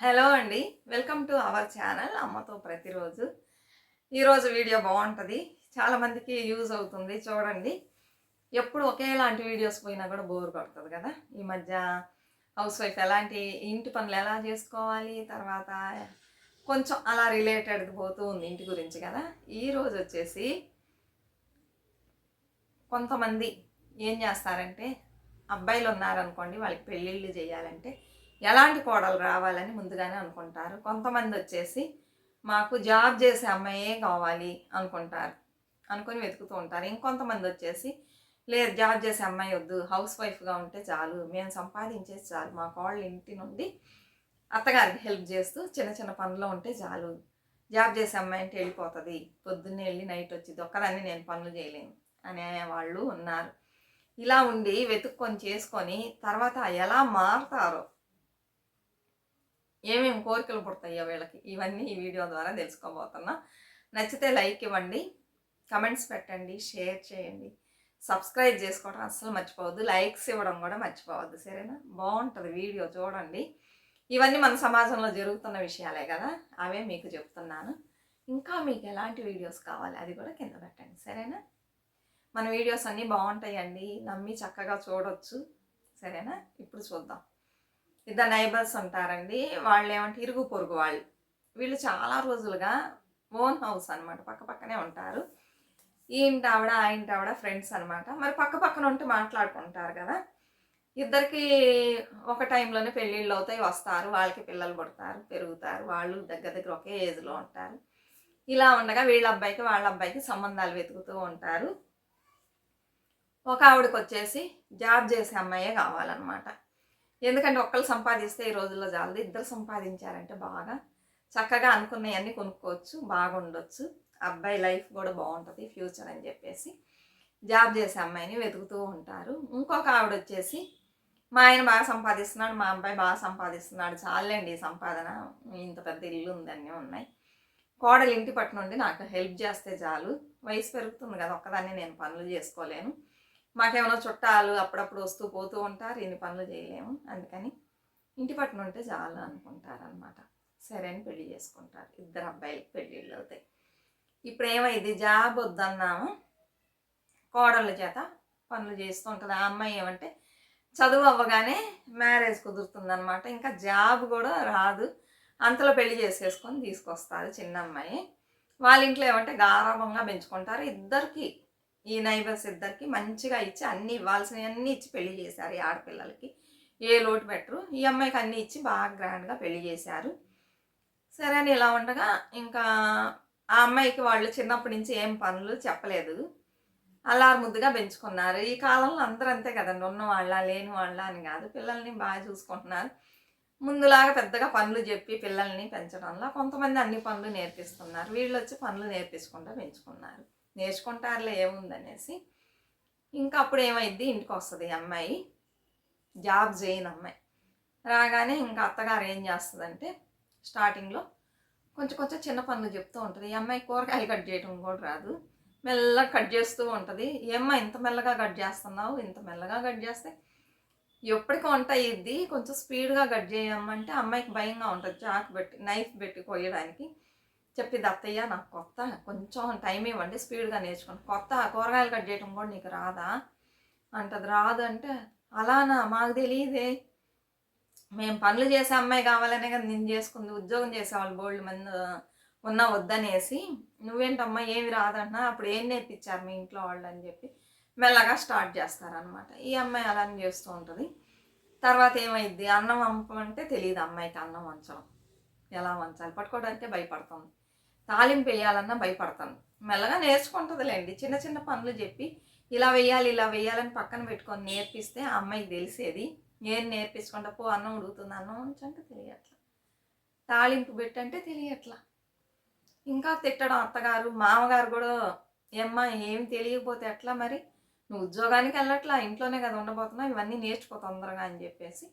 Hello అండి. Welcome to our channel అమ్మతో ప్రతిరోజు. ఈరోజు వీడియో బాగుంటుంది. చాలామందికి యూజ్ అవుతుంది చూడండి. ఎప్పుడు ఒకేలాంటి వీడియోస్ పోయినా కూడా బోర్ కొడుతుంది కదా. ఈ మధ్య హౌస్ వైఫ్ ఎలాంటి ఇంటి పనులు ఎలా చేసుకోవాలి తర్వాత కొంచెం అలా రిలేటెడ్ పోతూ ఉంది ఇంటి గురించి కదా. ఈరోజు వచ్చేసి కొంతమంది ఏం చేస్తారంటే అబ్బాయిలు ఉన్నారనుకోండి వాళ్ళకి పెళ్ళిళ్ళు చేయాలంటే ఎలాంటి కోడలు రావాలని ముందుగానే అనుకుంటారు. కొంతమంది వచ్చేసి మాకు జాబ్ చేసే అమ్మాయే కావాలి అనుకుంటారు అనుకొని వెతుకుతూ ఉంటారు. ఇంకొంతమంది వచ్చేసి లేదు జాబ్ చేసే అమ్మాయి వద్దు హౌస్ వైఫ్గా ఉంటే చాలు మేము సంపాదించేసి చాలు మా కోళ్ళ ఇంటి నుండి అత్తగారికి హెల్ప్ చేస్తూ చిన్న చిన్న పనులు ఉంటే చాలు. జాబ్ చేసే అమ్మాయి అంటే వెళ్ళిపోతుంది పొద్దున్నే వెళ్ళి నైట్ వచ్చింది ఒక్కదాన్ని నేను పనులు చేయలేను అనే వాళ్ళు ఉన్నారు. ఇలా ఉండి వెతుక్కొని చేసుకొని తర్వాత ఎలా మారుతారో ఏమేమి కోరికలు పుడతాయో వీళ్ళకి ఇవన్నీ ఈ వీడియో ద్వారా తెలుసుకోబోతున్నా. నచ్చితే లైక్ ఇవ్వండి కమెంట్స్ పెట్టండి షేర్ చేయండి. సబ్స్క్రైబ్ చేసుకోవడం అస్సలు మర్చిపోవద్దు లైక్స్ ఇవ్వడం కూడా మర్చిపోవద్దు సరేనా? బాగుంటుంది వీడియో చూడండి. ఇవన్నీ మన సమాజంలో జరుగుతున్న విషయాలే కదా అవే మీకు చెప్తున్నాను. ఇంకా మీకు ఎలాంటి వీడియోస్ కావాలి అది కూడా కింద పెట్టండి సరేనా? మన వీడియోస్ అన్నీ బాగుంటాయండి నమ్మి చక్కగా చూడొచ్చు సరేనా? ఇప్పుడు చూద్దాం. ఇద్దరు నైబర్స్ ఉంటారండి వాళ్ళు ఏమంటే ఇరుగు పొరుగు వాళ్ళు. వీళ్ళు చాలా రోజులుగా ఓన్ హౌస్ అనమాట పక్క పక్కనే ఉంటారు. ఈ ఇంటి ఆవిడ ఆ ఇంటి ఆవిడ ఫ్రెండ్స్ అనమాట మరి పక్క పక్కన ఉంటే మాట్లాడుకుంటారు కదా. ఇద్దరికి ఒక టైంలోనే పెళ్ళిళ్ళు అవుతాయి. వస్తారు. వాళ్ళకి పిల్లలు పుడతారు పెరుగుతారు. వాళ్ళు దగ్గర దగ్గర ఒకే ఏజ్లో ఉంటారు. ఇలా ఉండగా వీళ్ళ అబ్బాయికి వాళ్ళ అబ్బాయికి సంబంధాలు వెతుకుతూ ఉంటారు. ఒక ఆవిడకి వచ్చేసి జాబ్ చేసే అమ్మాయే కావాలన్నమాట. ఎందుకంటే ఒక్కరు సంపాదిస్తే ఈ రోజుల్లో చాలదు. ఇద్దరు సంపాదించారంటే బాగా చక్కగా అనుకున్నవన్నీ కొనుక్కోవచ్చు బాగుండొచ్చు. అబ్బాయి లైఫ్ కూడా బాగుంటుంది ఫ్యూచర్ అని చెప్పేసి. జాబ్ చేసే అమ్మాయిని వెతుకుతూ ఉంటారు. ఇంకొక ఆవిడ వచ్చేసి మా ఆయన బాగా సంపాదిస్తున్నాడు మా అబ్బాయి బాగా సంపాదిస్తున్నాడు చాలండి ఈ సంపాదన. ఇంత పెద్ద ఇల్లు ఉందన్నీ ఉన్నాయి. కోడలు ఇంటి పట్టునుండి నాకు హెల్ప్ చేస్తే చాలు. వయసు పెరుగుతుంది కదా ఒక్కదాన్ని నేను పనులు చేసుకోలేను. మాకేమైనా చుట్టాలు అప్పుడప్పుడు వస్తూ పోతూ ఉంటారు ఇన్ని పనులు చేయలేము. అందుకని ఇంటి పట్టున ఉంటే చాలు అనుకుంటారు అనమాట సరే అని పెళ్ళి చేసుకుంటారు. ఇద్దరు అబ్బాయిలకి పెళ్ళిళ్ళు అవుతాయి. ఇప్పుడు ఏమైంది జాబ్ వద్దన్నాము. కోడళ్ళ చేత పనులు చేస్తూ ఉంటుంది ఆ అమ్మాయి ఏమంటే చదువు అవ్వగానే మ్యారేజ్ కుదురుతుంది అనమాట ఇంకా జాబ్ కూడా రాదు. అంతలో పెళ్ళి చేసేసుకొని తీసుకొస్తారు చిన్న అమ్మాయి వాళ్ళ ఇంట్లో ఏమంటే గారాభంగా పెంచుకుంటారు. ఇద్దరికి ఈ నైబర్స్ ఇద్దరికి మంచిగా ఇచ్చి అన్ని ఇవ్వాల్సినవి అన్నీ ఇచ్చి పెళ్ళి చేశారు ఈ ఆడపిల్లలకి. ఏ లోటు పెట్టరు. ఈ అమ్మాయికి అన్నీ ఇచ్చి బాగా గ్రాండ్గా పెళ్ళి చేశారు. సరే అని ఇలా ఉండగా ఇంకా ఆ అమ్మాయికి వాళ్ళు చిన్నప్పటి నుంచి ఏం పనులు చెప్పలేదు. అలా ముద్దుగా పెంచుకున్నారు. ఈ కాలంలో అందరూ అంతే కదండి. ఉన్న వాళ్ళ లేని వాళ్ళ అని కాదు. పిల్లల్ని బాగా చూసుకుంటున్నారు. ముందులాగా పెద్దగా పనులు చెప్పి పిల్లల్ని పెంచడంలో కొంతమంది అన్ని పనులు నేర్పిస్తున్నారు. వీళ్ళు వచ్చి పనులు నేర్పించుకుంటూ పెంచుకున్నారు. నేర్చుకుంటారులే ఏముందనేసి. ఇంకా అప్పుడు ఏమైద్ది? ఇంటికి వస్తుంది అమ్మాయి. జాబ్ చేయని అమ్మాయి. రాగానే ఇంకా అత్తగారు ఏం చేస్తుందంటే స్టార్టింగ్లో కొంచెం కొంచెం చిన్న పనులు చెప్తూ ఉంటుంది. ఈ అమ్మాయి కూరగాయలు కట్ చేయడం కూడా రాదు. మెల్లగా కట్ చేస్తూ ఉంటుంది. ఏమ్మా ఇంత మెల్లగా కట్ చేస్తున్నావు? ఇంత మెల్లగా కట్ చేస్తే ఎప్పటికి వంట అయ్యిద్ది కొంచెం స్పీడ్గా కట్ చేయమంటే అమ్మాయికి భయంగా ఉంటుంది. చాకు పెట్టి నైఫ్ పెట్టి కొయ్యడానికి. చెప్పి అత్తయ్య నాకు కొత్త కొంచెం టైం ఇవ్వండి స్పీడ్గా నేర్చుకోండి. కొత్త కూరగాయలు కట్ చేయడం కూడా నీకు రాదా? అంటది. రాదు అంటే అలానా? మాకు తెలియదే మేము పనులు చేసే అమ్మాయి కావాలనే కదా నేను చేసుకుంది ఉద్యోగం చేసేవాళ్ళు బోల్డ్ మంది ఉన్నా వద్దనేసి నువ్వేంటమ్మా ఏమి రాదన్నా అప్పుడు ఏం నేర్పించారు మీ ఇంట్లో వాళ్ళు? అని చెప్పి మెల్లగా స్టార్ట్ చేస్తారనమాట ఈ అమ్మాయి అలానే చేస్తూ ఉంటుంది. తర్వాత ఏమైద్ది? అన్నం వంపమంటే తెలియదు అమ్మాయికి అన్నం వంచడం. ఎలా వంచాలి? పట్టుకోవడానికే భయపడుతుంది తాలింపు వేయాలన్నా భయపడతాను. మెల్లగా నేర్చుకుంటుందిలేండి. చిన్న చిన్న పనులు చెప్పి ఇలా వేయాలి ఇలా వేయాలని పక్కన పెట్టుకొని నేర్పిస్తే ఆ అమ్మాయికి తెలిసేది. ఏం నేర్పించుకుంటా పో అన్నం ఉడుగుతుంది అన్నం ఉంచంటే తెలియట్లా. తాలింపు పెట్టంటే తెలియట్లా. ఇంకా తిట్టడం అత్తగారు మామగారు కూడా ఏమ్మా ఏం తెలియకపోతే ఎట్లా మరి? నువ్వు ఉద్యోగానికి వెళ్ళట్లా ఇంట్లోనే కదా ఉండబోతున్నావు ఇవన్నీ నేర్చుకో తొందరగా అని చెప్పేసి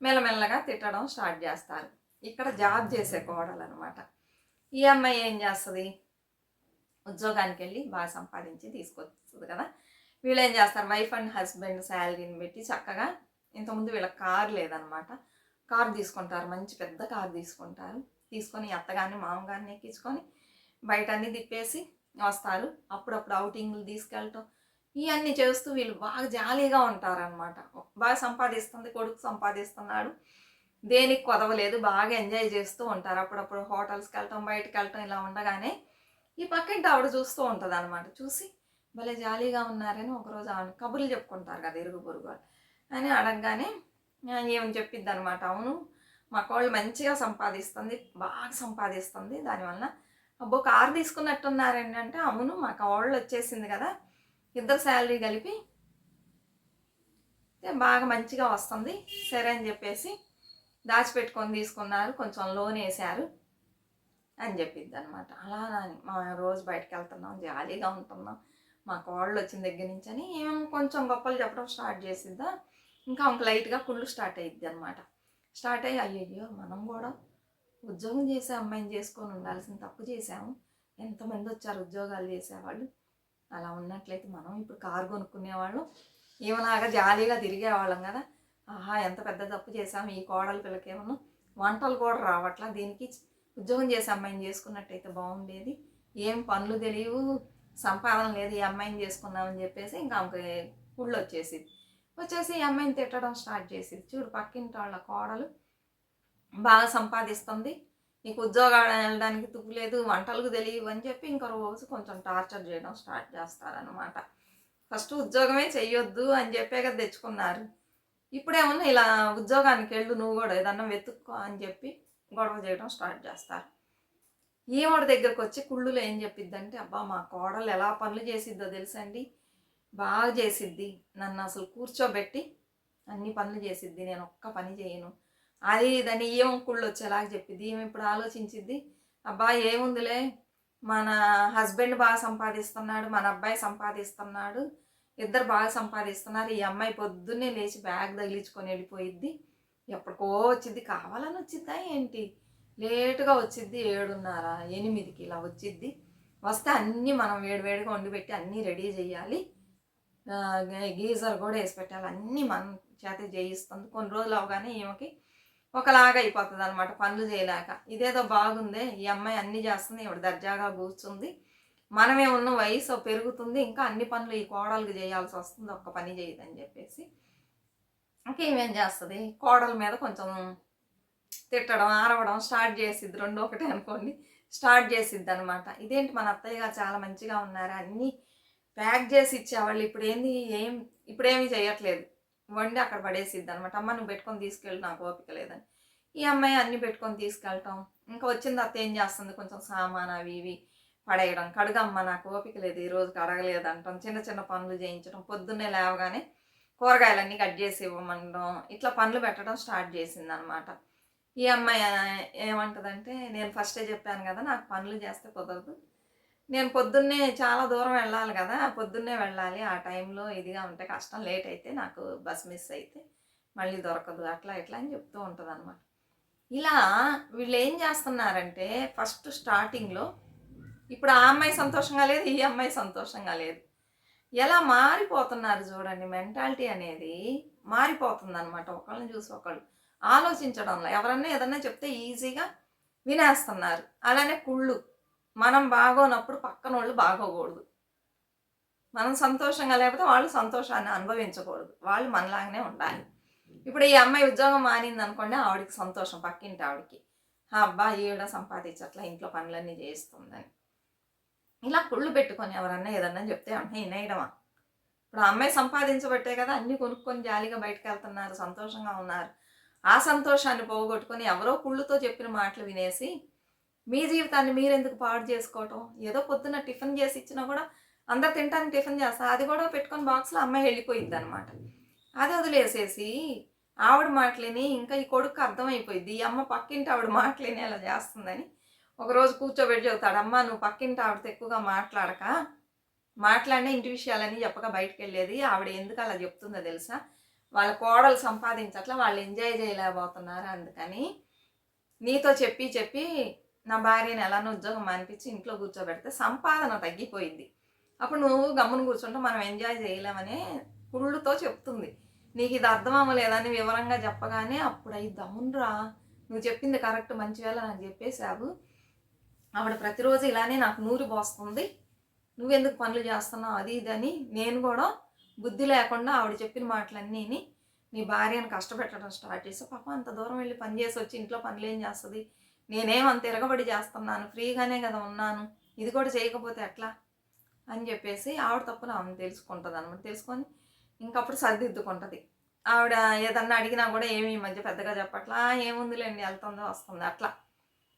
మెల్లమెల్లగా తిట్టడం స్టార్ట్ చేస్తారు. ఇక్కడ జాబ్ చేసే కోడలు అనమాట ఈ అమ్మాయి ఏం చేస్తుంది? ఉద్యోగానికి వెళ్ళి బాగా సంపాదించి తీసుకొస్తుంది కదా. వీళ్ళు ఏం చేస్తారు? వైఫ్ అండ్ హస్బెండ్ శాలరీని పెట్టి చక్కగా ఇంతకుముందు వీళ్ళకి కారు లేదనమాట. కారు తీసుకుంటారు. మంచి పెద్ద కారు తీసుకుంటారు. తీసుకొని అత్తగారిని మామగారిని ఎక్కించుకొని బయట అన్ని తిప్పేసి వస్తారు. అప్పుడప్పుడు అవుటింగ్లు తీసుకెళ్ళటం. ఇవన్నీ చేస్తూ వీళ్ళు బాగా జాలీగా ఉంటారనమాట. బాగా సంపాదిస్తుంది కొడుకు సంపాదిస్తున్నాడు. దేనికి కొదవలేదు బాగా ఎంజాయ్ చేస్తూ ఉంటారు. అప్పుడప్పుడు హోటల్స్కి వెళ్ళటం బయటకు వెళ్ళటం ఇలా ఉండగానే ఈ పక్కింటి ఆవిడ చూస్తూ ఉంటుంది అనమాట చూసి భలే జాలీగా ఉన్నారని ఒకరోజు ఆవిడ కబుర్లు చెప్పుకుంటారు కదా ఇరుగు పొరుగు వాళ్ళు. అని అడగగానే ఏమని చెప్పిద్ది అనమాట అవును మా కోళ్ళు మంచిగా సంపాదిస్తుంది బాగా సంపాదిస్తుంది. దానివల్ల అబ్బో కారు తీసుకున్నట్టున్నారండి అంటే అవును మా కోళ్ళు వచ్చేసింది కదా ఇద్దరు శాలరీ కలిపి బాగా మంచిగా వస్తుంది సరే అని చెప్పేసి దాచిపెట్టుకొని తీసుకున్నారు కొంచెం లోన్ వేశారు అని చెప్పిద్ది అనమాట అలా అని మా రోజు బయటకు వెళ్తున్నాం జాలీగా ఉంటున్నాం. మా కోళ్ళు వచ్చిన దగ్గర నుంచి అని ఏమో కొంచెం గొప్పలు చెప్పడం స్టార్ట్ చేసిద్దా ఇంకా ఆమెకు లైట్గా కుళ్ళు స్టార్ట్ అయ్యిద్ది అనమాట స్టార్ట్ అయ్యి అయ్యయ్యో మనం కూడా ఉద్యోగం చేసే అమ్మాయిని చేసుకొని ఉండాల్సిన తప్పు చేసాము ఎంతమంది వచ్చారు ఉద్యోగాలు చేసేవాళ్ళు? అలా ఉన్నట్లయితే మనం ఇప్పుడు కారు కొనుక్కునేవాళ్ళం. ఏమలాగా జాలీగా తిరిగేవాళ్ళం కదా. ఆహా ఎంత పెద్ద తప్పు చేసాము ఈ కోడల పిల్లకేమో వంటలు కూడా రావట్లా దీనికి ఉద్యోగం చేసే అమ్మాయిని చేసుకున్నట్టయితే బాగుండేది. ఏం పనులు తెలియవు సంపాదన లేదు ఈ అమ్మాయిని చేసుకున్నామని చెప్పేసి ఇంకా ఆమెకి గుళ్ళు వచ్చేసింది. వచ్చేసి ఈ అమ్మాయిని తిట్టడం స్టార్ట్ చేసింది. చూడు పక్కింటి వాళ్ళ కోడలు బాగా సంపాదిస్తుంది. నీకు ఉద్యోగాలు వెళ్ళడానికి తుప్పు లేదు వంటలకు తెలియవు అని చెప్పి ఇంకా రోజు కొంచెం టార్చర్ చేయడం స్టార్ట్ చేస్తారనమాట ఫస్ట్ ఉద్యోగమే చెయ్యొద్దు అని చెప్పే కదా తెచ్చుకున్నారు. ఇప్పుడేమన్నా ఇలా ఉద్యోగానికి వెళ్ళు నువ్వు కూడా ఏదన్నా వెతుక్కో అని చెప్పి గొడవ చేయడం స్టార్ట్ చేస్తారు. ఈవిడ దగ్గరకు వచ్చి కుళ్ళులో ఏం చెప్పిద్దంటే అబ్బా మా కోడలు ఎలా పనులు చేసిద్దో తెలుసండి? బాగా చేసిద్ది. నన్ను అసలు కూర్చోబెట్టి అన్ని పనులు చేసిద్ది. నేను ఒక్క పని చేయను. అది దాన్ని ఏం కుళ్ళు వచ్చేలాగా చెప్పిద్ది. ఏమి ఇప్పుడు ఆలోచించిద్ది అబ్బా ఏముందిలే? మన హస్బెండ్ బాగా సంపాదిస్తున్నాడు మన అబ్బాయి సంపాదిస్తున్నాడు. ఇద్దరు బాగా సంపాదిస్తున్నారు. ఈ అమ్మాయి పొద్దున్నే లేచి బ్యాగ్ తగిలించుకొని వెళ్ళిపోయిద్ది. ఎప్పటికో వచ్చిద్ది. కావాలని వచ్చిద్దా ఏంటి? లేటుగా వచ్చిద్ది. ఏడున్నర ఎనిమిదికి ఇలా వచ్చిద్ది. వస్తే అన్నీ మనం వేడివేడిగా వేడిగా వండిపెట్టి అన్నీ రెడీ చేయాలి. గీజర్ కూడా వేసి పెట్టాలి. అన్నీ మనం చేత చేయిస్తుంది. కొన్ని రోజులు అవగానే ఈమెకి ఒకలాగా అయిపోతుంది అనమాట పనులు చేయలేక. ఇదేదో బాగుందే. ఈ అమ్మాయి అన్నీ చేస్తుంది. ఇవిడ దర్జాగా కూర్చుంది. మనమే ఉన్న వయసు పెరుగుతుంది ఇంకా అన్ని పనులు ఈ కోడలకు చేయాల్సి వస్తుంది ఒక్క పని చేయదని చెప్పేసి. ఇంకేమేం చేస్తుంది? కోడల మీద కొంచెం తిట్టడం ఆరవడం స్టార్ట్ చేసిద్ది రెండు ఒకటే అనుకోండి స్టార్ట్ చేసిద్ది అనమాట ఇదేంటి మన అత్తయ్య గారు చాలా మంచిగా ఉన్నారు? అన్నీ ప్యాక్ చేసి ఇచ్చేవాళ్ళు ఇప్పుడు ఏంది ఏం ఇప్పుడేమీ చేయట్లేదు. వండి అక్కడ పడేసిద్ది అనమాట అమ్మ నువ్వు పెట్టుకొని తీసుకెళ్ళి నాకు ఓపిక లేదని. ఈ అమ్మాయి అన్నీ పెట్టుకొని తీసుకెళ్ళటం ఇంకా వచ్చింది అత్త ఏం చేస్తుంది? కొంచెం సామాన్ అవి ఇవి పడేయడం. కడుగమ్మ నాకు ఓపిక లేదు ఈరోజు రోజు కడగలేదు అంటాం. చిన్న చిన్న పనులు చేయించడం. పొద్దున్నే లేవగానే కూరగాయలన్నీ కట్ చేసి ఇవ్వమనడం ఇట్లా పనులు పెట్టడం స్టార్ట్ చేసింది అనమాట ఈ అమ్మాయి ఏమంటదంటే నేను ఫస్టే చెప్పాను కదా నాకు పనులు చేస్తే కుదరదు. నేను పొద్దున్నే చాలా దూరం వెళ్ళాలి కదా పొద్దున్నే వెళ్ళాలి. ఆ టైంలో ఇదిగా ఉంటే కష్టం లేట్ అయితే నాకు బస్ మిస్ అయితే మళ్ళీ దొరకదు. అట్లా ఇట్లా అని చెప్తూ ఉంటుంది అనమాట ఇలా వీళ్ళు ఏం చేస్తున్నారంటే ఫస్ట్ స్టార్టింగ్లో ఇప్పుడు ఆ అమ్మాయి సంతోషంగా లేదు ఈ అమ్మాయి సంతోషంగా లేదు. ఎలా మారిపోతున్నారు చూడండి మెంటాలిటీ అనేది మారిపోతుంది అనమాట ఒకళ్ళని చూసి ఒకళ్ళు ఆలోచించడంలో. ఎవరన్నా ఏదన్నా చెప్తే ఈజీగా వినేస్తున్నారు. అలానే కుళ్ళు. మనం బాగోనప్పుడు పక్కన వాళ్ళు బాగోకూడదు. మనం సంతోషంగా లేకపోతే వాళ్ళు సంతోషాన్ని అనుభవించకూడదు. వాళ్ళు మనలాగానే ఉండాలి. ఇప్పుడు ఈ అమ్మాయి ఉద్యోగం మానింది అనుకోండి ఆవిడకి సంతోషం పక్కింటి ఆవిడకి. అబ్బా ఈవిడ సంపాదించట్లా ఇంట్లో పనులన్నీ చేస్తుందని. ఇలా కుళ్ళు పెట్టుకొని ఎవరన్నా ఏదన్నా చెప్తే అంటే వినేయడమా ఇప్పుడు అమ్మాయి సంపాదించబట్టే కదా అన్ని కొనుక్కొని జాలీగా బయటకు వెళ్తున్నారు సంతోషంగా ఉన్నారు. ఆ సంతోషాన్ని పోగొట్టుకొని ఎవరో కుళ్ళుతో చెప్పిన మాటలు వినేసి మీ జీవితాన్ని మీరెందుకు పాడు చేసుకోవటం? ఏదో పొద్దున్న టిఫిన్ చేసి ఇచ్చినా కూడా అందరు తింటానికి టిఫిన్ చేస్తా అది కూడా పెట్టుకొని బాక్స్లో అమ్మాయి వెళ్ళిపోయింది అనమాట అది వదిలేసేసి ఆవిడ మాటలేని ఇంకా ఈ కొడుకు అర్థమైపోయింది ఈ అమ్మ పక్కింటి ఆవిడ మాటలేని అలా చేస్తుందని ఒకరోజు కూర్చోబెట్టి చెబుతాడు అమ్మ నువ్వు పక్కింటి ఆవిడతో ఎక్కువగా మాట్లాడక. మాట్లాడినా ఇంటి విషయాలని చెప్పక బయటకు వెళ్ళేది ఆవిడ ఎందుకు అలా చెప్తుందో తెలుసా? వాళ్ళ కోడలు సంపాదించట్లా వాళ్ళు ఎంజాయ్ చేయలేకపోతున్నారు అందుకని నీతో చెప్పి చెప్పి నా భార్యని ఎలానో ఉద్యోగం అనిపించి ఇంట్లో కూర్చోబెడితే సంపాదన తగ్గిపోయింది. అప్పుడు నువ్వు గమ్మున కూర్చుంటే మనం ఎంజాయ్ చేయలేమనే కుళ్ళుతో చెప్తుంది. నీకు ఇది అర్థం అవ్వలేదని వివరంగా చెప్పగానే అప్పుడు అయి దమ్మునరా నువ్వు చెప్పింది కరెక్ట్ మంచి వేళ నాకు చెప్పేశావు. ఆవిడ ప్రతిరోజు ఇలానే నాకు నూరు పోస్తుంది. నువ్వెందుకు పనులు చేస్తున్నావు? అది ఇది అని నేను కూడా బుద్ధి లేకుండా ఆవిడ చెప్పిన మాటలన్నీ నీ భార్యను కష్టపెట్టడం స్టార్ట్ చేసి పాప అంత దూరం వెళ్ళి పని చేసి వచ్చి ఇంట్లో పనులు ఏం చేస్తుంది? నేనేం అంత తిరగబడి చేస్తున్నాను? ఫ్రీగానే కదా ఉన్నాను. ఇది కూడా చేయకపోతే ఎట్లా? అని చెప్పేసి ఆవిడ తప్పున ఆమె తెలుసుకుంటుంది అనమాట తెలుసుకొని ఇంకప్పుడు సర్దిద్దుకుంటుంది. ఆవిడ ఏదన్నా అడిగినా కూడా ఏమి మధ్య పెద్దగా చెప్పట్లా ఏముందిలేండి వెళ్తుందో వస్తుంది? అట్లా.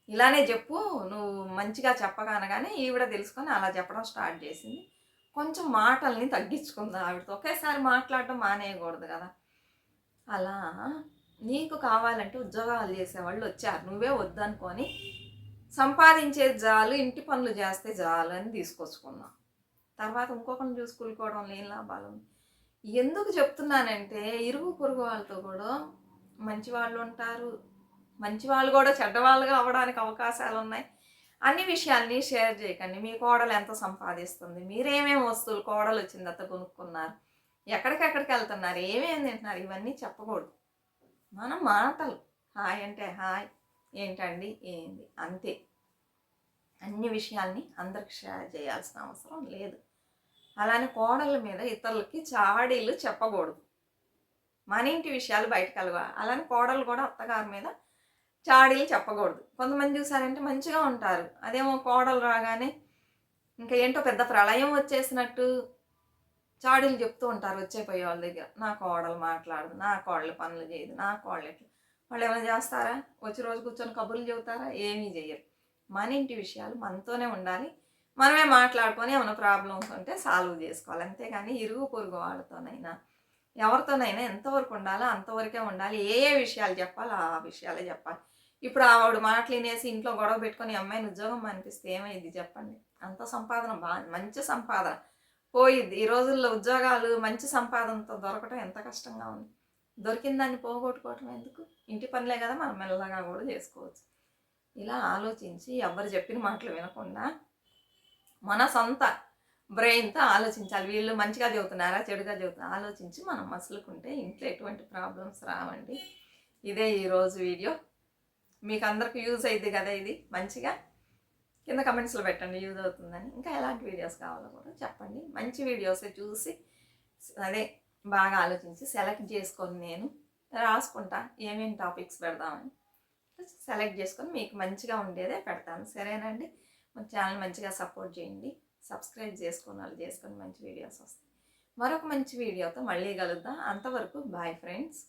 ఇలానే చెప్పు నువ్వు మంచిగా చెప్పగానగానే ఈవిడ తెలుసుకొని అలా చెప్పడం స్టార్ట్ చేసింది. కొంచెం మాటల్ని తగ్గించుకుందా ఆవిడతో. ఒకేసారి మాట్లాడటం మానేయకూడదు కదా. అలా నీకు కావాలంటే ఉద్యోగాలు చేసేవాళ్ళు వచ్చారు. నువ్వే వద్దనుకొని సంపాదించేది చాలు ఇంటి పనులు చేస్తే చాలు అని తీసుకొచ్చుకున్నావు. తర్వాత ఇంకొకరిని చూసుకుకోవడం లేని లాభాలు ఎందుకు చెప్తున్నానంటే ఇరుగు పొరుగు వాళ్ళతో కూడా మంచి వాళ్ళు ఉంటారు మంచి వాళ్ళు కూడా చెడ్డవాళ్ళుగా అవ్వడానికి అవకాశాలు ఉన్నాయి అన్ని విషయాల్ని షేర్ చేయకండి. మీ కోడలు ఎంత సంపాదిస్తుంది? మీరేమేమి వస్తువులు కోడలు వచ్చింది అంత కొనుక్కున్నారు? ఎక్కడికెక్కడికి వెళ్తున్నారు? ఏమేమి తింటున్నారు? ఇవన్నీ చెప్పకూడదు. మనం మాటలు. హాయ్ అంటే హాయ్ ఏంటండి? ఏంది? అంతే. అన్ని విషయాల్ని అందరికి షేర్ చేయాల్సిన అవసరం లేదు. అలానే కోడళ్ళ మీద ఇతరులకి చాడీలు చెప్పకూడదు. మన ఇంటి విషయాలు బయటకు వెళ్ళవా అలానే కోడలు కూడా అత్తగారి మీద చాడీలు చెప్పకూడదు. కొంతమంది చూసారంటే మంచిగా ఉంటారు. అదేమో కోడలు రాగానే ఇంకా ఏంటో పెద్ద ప్రళయం వచ్చేసినట్టు చాడీలు చెప్తూ ఉంటారు వచ్చే పోయే వాళ్ళ దగ్గర. నా కోడలు మాట్లాడదు నా కోడలు పనులు చేయదు నా కోడలు ఎట్లా. వాళ్ళు ఏమైనా చేస్తారా? వచ్చి రోజు కూర్చొని కబుర్లు చెబుతారా? ఏమీ చేయరు మన ఇంటి విషయాలు మనతోనే ఉండాలి. మనమే మాట్లాడుకొని ఏమైనా ప్రాబ్లమ్స్ ఉంటే సాల్వ్ చేసుకోవాలి. అంతేగాని ఇరుగు పొరుగు వాళ్ళతోనైనా ఎవరితోనైనా ఎంతవరకు ఉండాలో అంతవరకే ఉండాలి. ఏ ఏ విషయాలు చెప్పాలో ఆ విషయాలే చెప్పాలి. ఇప్పుడు ఆవిడ మాటలు వినేసి ఇంట్లో గొడవ పెట్టుకొని అమ్మాయిని ఉద్యోగం అనిపిస్తే ఏమైంది చెప్పండి. అంత సంపాదన బా మంచి సంపాదన. పోయిద్ది. ఈ రోజుల్లో ఉద్యోగాలు మంచి సంపాదనతో దొరకటం ఎంత కష్టంగా ఉంది. దొరికిన దాన్ని పోగొట్టుకోవటం ఎందుకు? ఇంటి పనులే కదా మనం మెల్లగా కూడా చేసుకోవచ్చు. ఇలా ఆలోచించి ఎవరు చెప్పిన మాటలు వినకుండా మన సొంత బ్రెయిన్తో ఆలోచించాలి. వీళ్ళు మంచిగా చదువుతున్నారా చెడుగా చదువుతున్నారా ఆలోచించి మనం మసులుకుంటే ఇంట్లో ఎటువంటి ప్రాబ్లమ్స్ రావండి. ఇదే ఈరోజు వీడియో. మీకు అందరికి యూజ్ అయింది కదా ఇది? మంచిగా? కింద కమెంట్స్లో పెట్టండి యూజ్ అవుతుందని. ఇంకా ఎలాంటి వీడియోస్ కావాలో కూడా చెప్పండి. మంచి వీడియోస్ చూసి అదే బాగా ఆలోచించి సెలెక్ట్ చేసుకొని నేను రాసుకుంటా. ఏమేమి టాపిక్స్ పెడదామని. సెలెక్ట్ చేసుకొని మీకు మంచిగా ఉండేదే పెడతాను. సరేనండి? మన ఛానల్ మంచిగా సపోర్ట్ చేయండి. సబ్స్క్రైబ్ చేసుకొని వాళ్ళు చేసుకొని మంచి వీడియోస్ వస్తాయి. మరొక మంచి వీడియోతో మళ్ళీ కలుద్దాం. అంతవరకు బాయ్ ఫ్రెండ్స్